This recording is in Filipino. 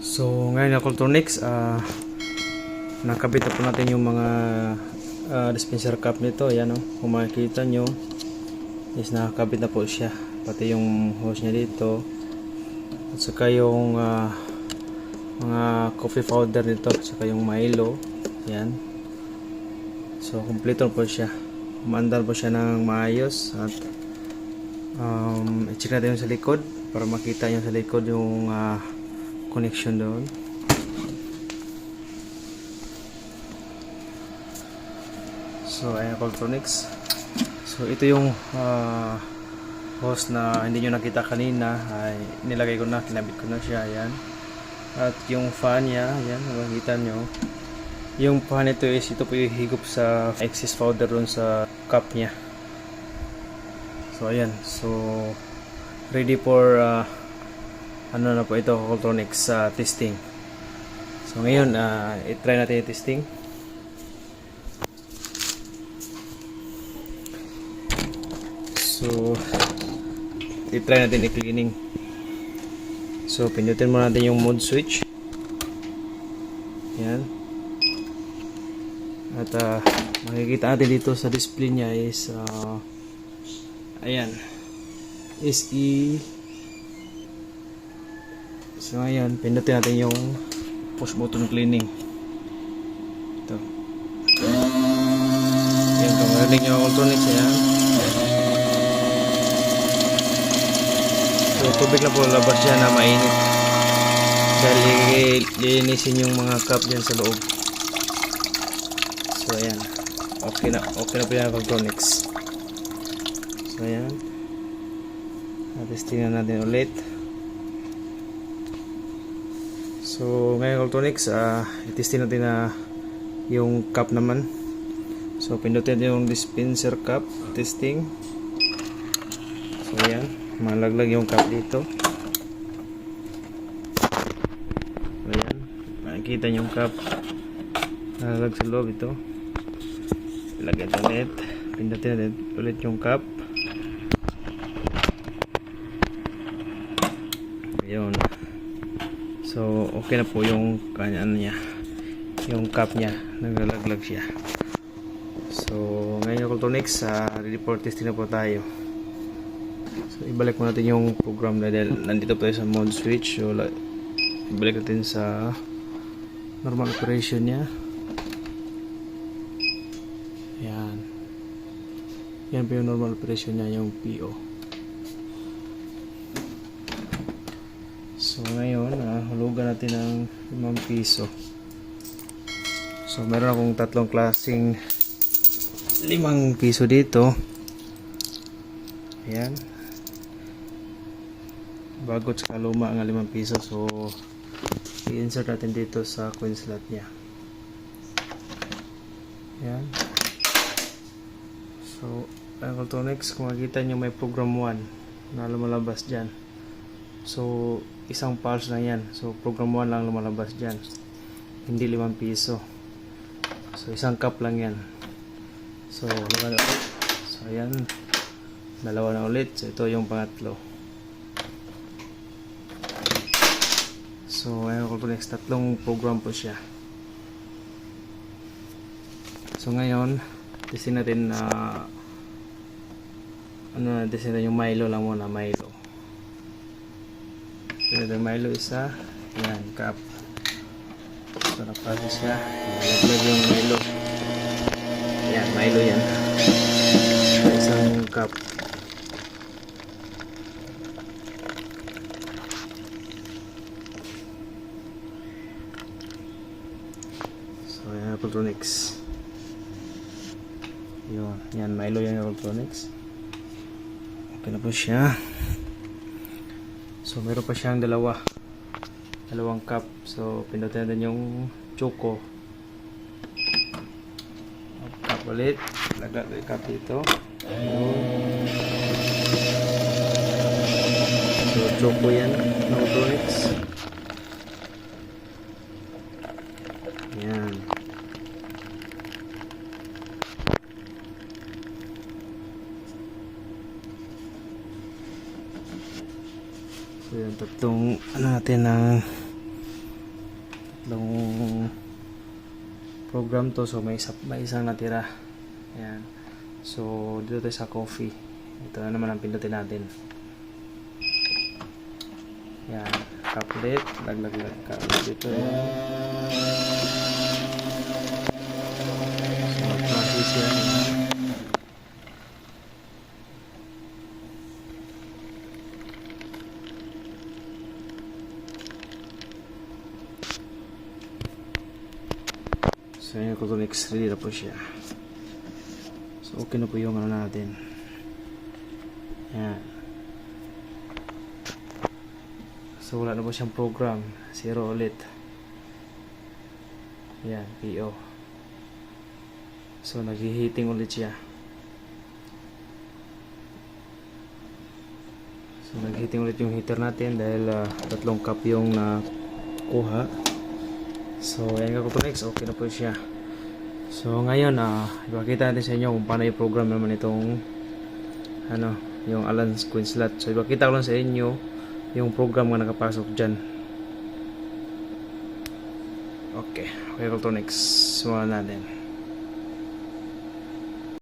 So, ngayon na Cultronics, ah nakabit na po natin yung mga ah, dispenser cap nito. Ayan o, kung makikita nyo, is nakakabit na po siya. Pati yung hose niya dito. At saka yung ah, mga coffee powder nito. At saka yung Milo. Ayan. So, kompleto po siya. Umandar po siya ng maayos. At um, i-check natin yung sa likod para makita nyo sa likod yung ah, connection doon. So, ayan electronics. So, ito yung ah, hose na hindi nyo nakita kanina. Ay, nilagay ko na, kinabit ko na siya. Ayan. At yung fan niya, ayan, makikita nyo. Yung fan nito is, ito po yung higop sa excess powder doon sa cup niya. So, ayan. So, ready for ah, ano na po ito, Cultronics sa testing. So, ngayon, ah, i-try natin yung testing. So, i-try natin i-cleaning. So, pindutin mo natin yung mode switch. Yan. At ah, makikita natin dito sa display niya is ah, ayan. SE So ayan, pindutin natin yung push button cleaning. Ito. Yan, kung marinig nyo ang electronics, ayan. So, tubig na po labas yan na mainit. Dahil li- lilinisin yung mga cup dyan sa loob. So, ayan. Okay na, okay na po yung electronics. So, ayan. Testing na natin ulit. So, ngayon electronics, ah, i-testing natin na yung cup naman. So, pindutin yung dispenser cup testing. So, ayan. Malaglag yung cup dito. Ayan. Makikita yung cup. Nalaglag sa loob ito. Ilagay ito ulit. Pindutin natin ulit yung cup. Ayun. So, okay na po yung kanya ano niya. Yung cup niya. Naglalaglag siya. So, ngayon Cultronics, uh, ready for testing na po tayo. So, ibalik mo natin yung program na dahil nandito po tayo sa mode switch. So, ibalik natin sa normal operation niya. Yan. Yan po yung normal operation niya, yung PO. So ngayon, ah, hulugan natin ng 5 piso. So meron akong tatlong klaseng 5 piso dito. Ayan. Bagot sa luma ang 5 piso. So i-insert natin dito sa coin slot niya. Ayan. So, Electronics, kung makikita nyo may program 1 na lumalabas dyan. So, isang pulse lang yan. So, program 1 lang lumalabas dyan. Hindi 5 piso. So, isang cup lang yan. So. So, ayan. Dalawa na ulit. So, ito yung pangatlo. So, ayan ko next. Tatlong program po siya. So, ngayon, testin natin na ano na, natin yung Milo lang muna. Milo. Pinag Milo isa. Yan, cup. So, napasa siya. Nalaglag yung Milo. Yan, Milo yan. Sa isang cup. So, yan, electronics. Yun, yan, Milo yan, electronics. Okay na po siya. So, meron pa siyang dalawa. Dalawang cup. So, pindutin natin yung choco. Cup ulit. Laglag yung cup dito. So, choco yan. Electronics. Yan. So, yan. Tatlong ano natin ng tatlong program to. So may isa, may isang natira. Yan so dito tayo sa coffee. Ito na naman ang pindutin natin. Yan calculate laglag lag ka dito so ko next ready na po siya. So okay na po yung ano natin. Yan. So wala na po siyang program. Zero ulit. Yan, PO. So nag-heating ulit siya. So nag-heating ulit yung heater natin dahil ah, tatlong cup yung nakuha. So, yan ka next. Okay na po siya. So, ngayon, ah, ipakita natin sa inyo kung paano i-program naman itong ano, yung Alan Queen slot. So, ipakita ko lang sa inyo yung program na nakapasok dyan. Okay. Okay, next. Sumunod natin.